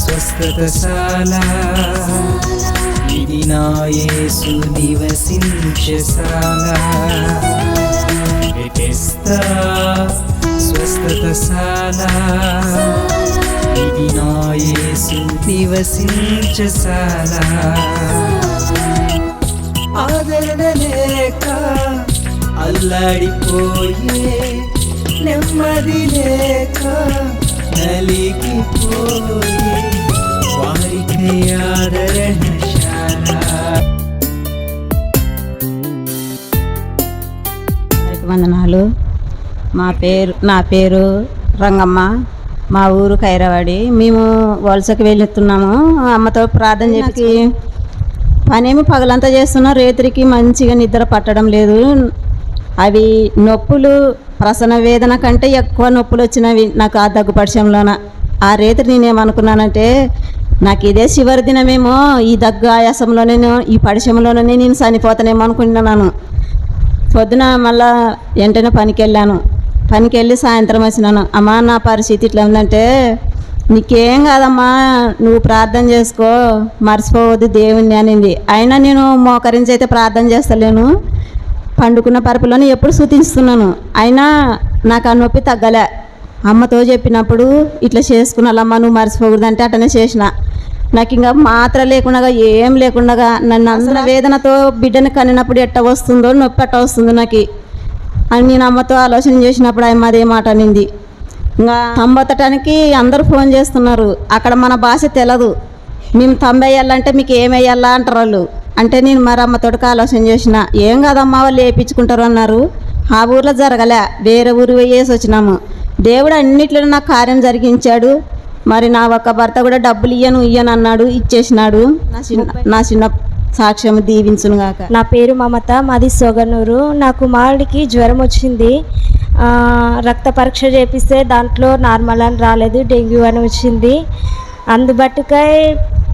స్వస్థతశాల. ఇది నా యేసు నివసించశాల స్వస్థతశాల. ఇది నా యేసు నివసించశాల ఆదరణ లేక అల్లాడిపోయే నెమ్మది లేక నలిగిపోయే వారికి వందనాలు. మా పేరు నా పేరు రంగమ్మ. మా ఊరు కైరవాడి మేము వలసకి వెళ్తున్నాము అమ్మతో ప్రార్థన చెప్పి పనేమి పగలంతా చేస్తున్నా రేత్రికి మంచిగా నిద్ర పట్టడం లేదు. అవి నొప్పులు ప్రసన వేదన కంటే ఎక్కువ నొప్పులు వచ్చినవి నాకు ఆ దగ్గుపడిశంలోన ఆ రేత్రి నేనేమనుకున్నానంటే నాకు ఇదే చివరి దినమేమో ఈ దగ్గు ఆయాసంలోనే ఈ పడిశంలోనే నేను చనిపోతానేమో అనుకుంటున్నాను. పొద్దున మళ్ళా వెంటనే పనికి వెళ్ళాను పనికి వెళ్ళి సాయంత్రం వచ్చినాను. అమ్మా నా పరిస్థితి ఇట్లా ఉందంటే నీకేం కాదమ్మా నువ్వు ప్రార్థన చేసుకో మర్చిపోవద్దు దేవుణ్ణి అనింది. అయినా నేను మోకరించి అయితే ప్రార్థన చేస్తలేను. పండుకున్న పరుపులోనే ఎప్పుడు శృతిస్తున్నాను అయినా నాకు ఆ నొప్పి తగ్గలే. అమ్మతో చెప్పినప్పుడు ఇట్లా చేసుకున్నాలమ్మా నువ్వు మర్చిపోకూడదు అంటే అట్టనే చేసిన. నాకు ఇంకా మాత్ర లేకుండా ఏం లేకుండా నన్ను అందర వేదనతో బిడ్డను కనినప్పుడు ఎట్ట వస్తుందో నొప్పి ఎట్ట వస్తుందో నాకు. అని నేను అమ్మతో ఆలోచన చేసినప్పుడు అమ్మ అదే మాట అనింది. ఇంకా తంబొత్తటానికి అందరూ ఫోన్ చేస్తున్నారు. అక్కడ మన భాష తెలదు. మేము తంబేయాలంటే మీకు ఏం వేయాలా అంటారు వాళ్ళు. అంటే నేను మరి అమ్మతోటికి ఆలోచన చేసిన ఏం కాదమ్మా వాళ్ళు వేయించుకుంటారు అన్నారు. ఆ ఊర్లో జరగలే వేరే ఊరు వేసి వచ్చినాము. దేవుడు అన్నిట్లో నాకు కార్యం జరిగించాడు. మరి నా ఒక్క భర్త కూడా డబ్బులు ఇయ్యను ఇయ్యను అన్నాడు ఇచ్చేసినాడు. నా చిన్న నా చిన్న సాక్ష్యం దీవించును గాక. నా పేరు మమత మాది సొగనూరు. నా కుమారుడికి జ్వరం వచ్చింది. రక్త పరీక్ష చేపిస్తే దాంట్లో నార్మల్ అని రాలేదు డెంగ్యూ అని వచ్చింది. అందుబట్టుకై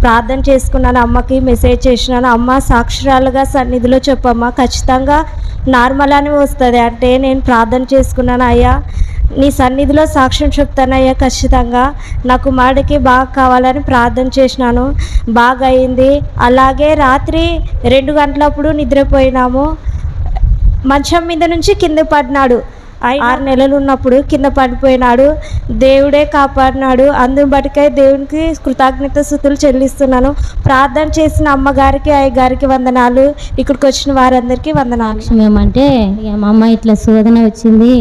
ప్రార్థన చేసుకున్నాను అమ్మకి మెసేజ్ చేసినాను. అమ్మ సాక్షరాలుగా సన్నిధిలో చెప్పమ్మ. ఖచ్చితంగా నార్మల్ అని వస్తుంది. అంటే నేను ప్రార్థన చేసుకున్నాను అయ్యా. నీ సన్నిధిలో సాక్ష్యం చెప్తానయ్యా ఖచ్చితంగా నా కుమారుడికి బాగా కావాలని ప్రార్థన చేసినాను. బాగా అయింది అలాగే రాత్రి రెండు గంటలప్పుడు నిద్రపోయినాము. మంచం మీద నుంచి కింద పడినాడు. ఆరు నెలలు ఉన్నప్పుడు కింద పడిపోయినాడు. దేవుడే కాపాడినాడు. అందుని బట్టికై దేవునికి కృతజ్ఞత స్థుతులు చెల్లిస్తున్నాను. ప్రార్థన చేసిన అమ్మగారికి అయ్యగారికి వందనాలు. ఇక్కడికి వచ్చిన వారందరికీ వందనాలు. ఏమంటే మా అమ్మ ఇట్లా శోధన వచ్చింది.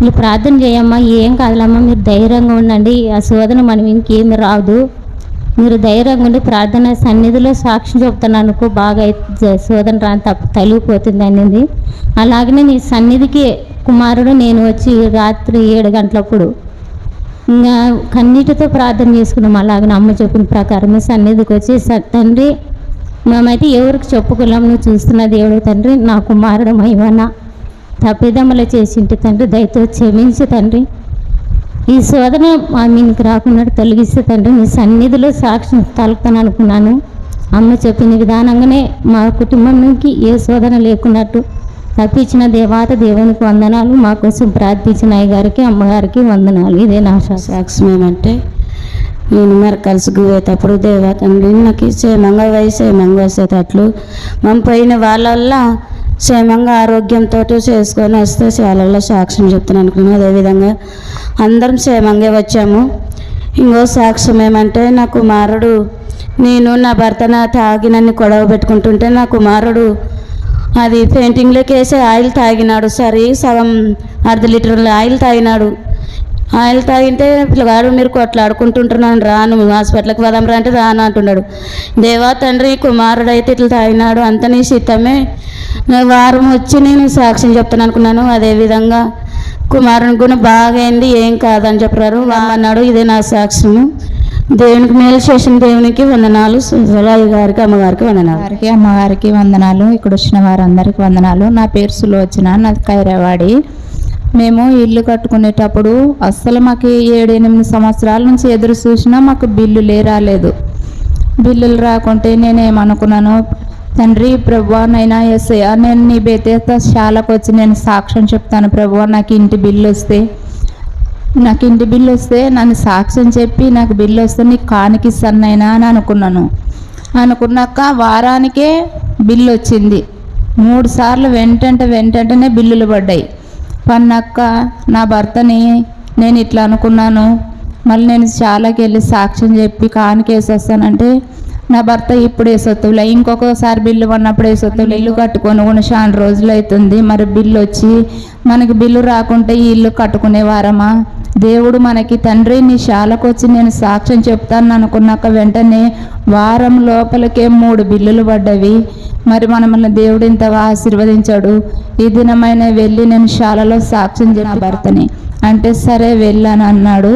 మీరు ప్రార్థన చేయమ్మా. ఏం కాదులమ్మా. మీరు ధైర్యంగా ఉండండి. ఆ శోధన మనం ఇంకేమి రాదు. మీరు ధైర్యంగా ఉండి ప్రార్థన సన్నిధిలో సాక్ష్యం చెప్తాను అనుకో బాగా జ- శోధన రాని తప్పు తొలగిపోతుంది అనేది. అలాగనే నీ సన్నిధికి కుమారుడు నేను వచ్చి రాత్రి ఏడు గంటలప్పుడు ఇంకా కన్నీటితో ప్రార్థన చేసుకున్నాం. అలాగనే అమ్మ చెప్పిన ప్రకారం సన్నిధికి వచ్చి తండ్రి మేమైతే ఎవరికి చెప్పుకున్నాం? నువ్వు చూస్తున్న దేవుడు తండ్రి నా కుమారుడు మహిమన తప్పిదమ్మలు చేసింటి తండ్రి దయతో క్షమించి తండ్రి. ఈ శోధన మా రాకుండా తొలగిస్తే తండ్రి నీ సన్నిధిలో సాక్ష్యం తలుపుతాను అనుకున్నాను. అమ్మ చెప్పిన విధానంగానే మా కుటుంబానికి ఏ శోధన లేకున్నట్టు తప్పించిన దేవాత దేవునికి వందనాలు. మా కోసం ప్రార్థించిన అయ్యగారికి అమ్మగారికి వందనాలు. ఇదే నా సాక్ష్యం ఏమంటే నేను మరి కలిసి పోయేటప్పుడు దేవా తండ్రి క్షేమంగా వయసు క్షేమంగా వచ్చేటట్లు మనం పోయిన వాళ్ళ క్షేమంగా ఆరోగ్యంతో చేసుకొని వస్తే చాలా సాక్ష్యం చెప్తాను అనుకున్నాను. అదేవిధంగా అందరం క్షేమంగా వచ్చాము. ఇంకో సాక్ష్యం ఏమంటే నా కుమారుడు నేను నా భర్త నా తాగి నన్ను గొడవ పెట్టుకుంటుంటే నా కుమారుడు అది పెయింటింగ్లోకి వేసి ఆయిల్ తాగినాడు. సరే సగం అర్ధ లీటర్ల ఆయిల్ తాగినాడు. ఆయిల్ తాగింటే పిల్లగాడు మీరు కొట్లాడుకుంటుంటున్నాను రాను హాస్పిటల్కి పోదాం రా అంటే రాను అంటున్నాడు. దేవా తండ్రి కుమారుడు అయితే ఇట్లా తాగినాడు అంత నీ శీతమే వారం వచ్చి నేను సాక్ష్యం చెప్తాను అనుకున్నాను అదేవిధంగా కుమారుని కూడా బాగైంది ఏం కాదని చెప్పారు అన్నాడు ఇదే నా సాక్ష్యము. దేవునికి మేలు చేసిన దేవునికి వందనాలు సుజలాయి గారికి అమ్మగారికి వందనాలు. గారికి అమ్మగారికి వందనాలు. ఇక్కడ వచ్చిన వారందరికి వందనాలు. నా పేరు సులోచన నాది కైరవాడి. మేము ఇల్లు కట్టుకునేటప్పుడు అస్సలు మాకు ఏడెనిమిది సంవత్సరాల నుంచి ఎదురు చూసినా మాకు బిల్లులే రాలేదు. బిల్లులు రాకుంటే నేనేమనుకున్నాను తండ్రి ప్రభువానైనా ఎస్ఐ నేను నీ బేతేత శాలకు వచ్చి నేను సాక్ష్యం చెప్తాను ప్రభువ నాకు ఇంటి బిల్లు వస్తే నాకు ఇంటి బిల్లు వస్తే నన్ను సాక్ష్యం చెప్పి నాకు బిల్లు వస్తే నీకు కానికిస్తానైనా అని అనుకున్నాను. అనుకున్నాక వారానికే బిల్లు వచ్చింది. మూడు సార్లు వెంటంటే వెంటనే బిల్లులు పడ్డాయి. పన్నక్క నా భర్తని నేను ఇట్లా అనుకున్నాను. మళ్ళీ నేను చాలాకి వెళ్ళి సాక్ష్యం చెప్పి కానికేసేస్తానంటే నా భర్త ఇప్పుడే సొత్తులే. ఇంకొకసారి బిల్లు పడినప్పుడు సొత్తులు. ఇల్లు కట్టుకొని కూడా చాలా రోజులు అవుతుంది. మరి బిల్లు వచ్చి మనకి బిల్లు రాకుంటే ఈ ఇల్లు కట్టుకునేవారమ్మా దేవుడు మనకి తండ్రి నీ శాలకు వచ్చి నేను సాక్ష్యం చెప్తాను అనుకున్నాక వెంటనే వారం లోపలికే మూడు బిల్లులు పడ్డవి. మరి మనల్ని దేవుడు ఇంత ఆశీర్వదించాడు. ఈ దినమైన వెళ్ళి నేను శాలలో సాక్ష్యం నా భర్తని. అంటే సరే వెళ్ళాను అన్నాడు.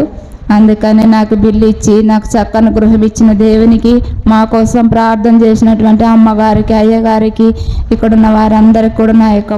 అందుకని నాకు బిల్లు ఇచ్చి నాకు చక్కని గృహం ఇచ్చిన దేవునికి మా కోసం ప్రార్థన చేసినటువంటి అమ్మగారికి అయ్యగారికి ఇక్కడ ఉన్న వారందరికీ కూడా నా యొక్క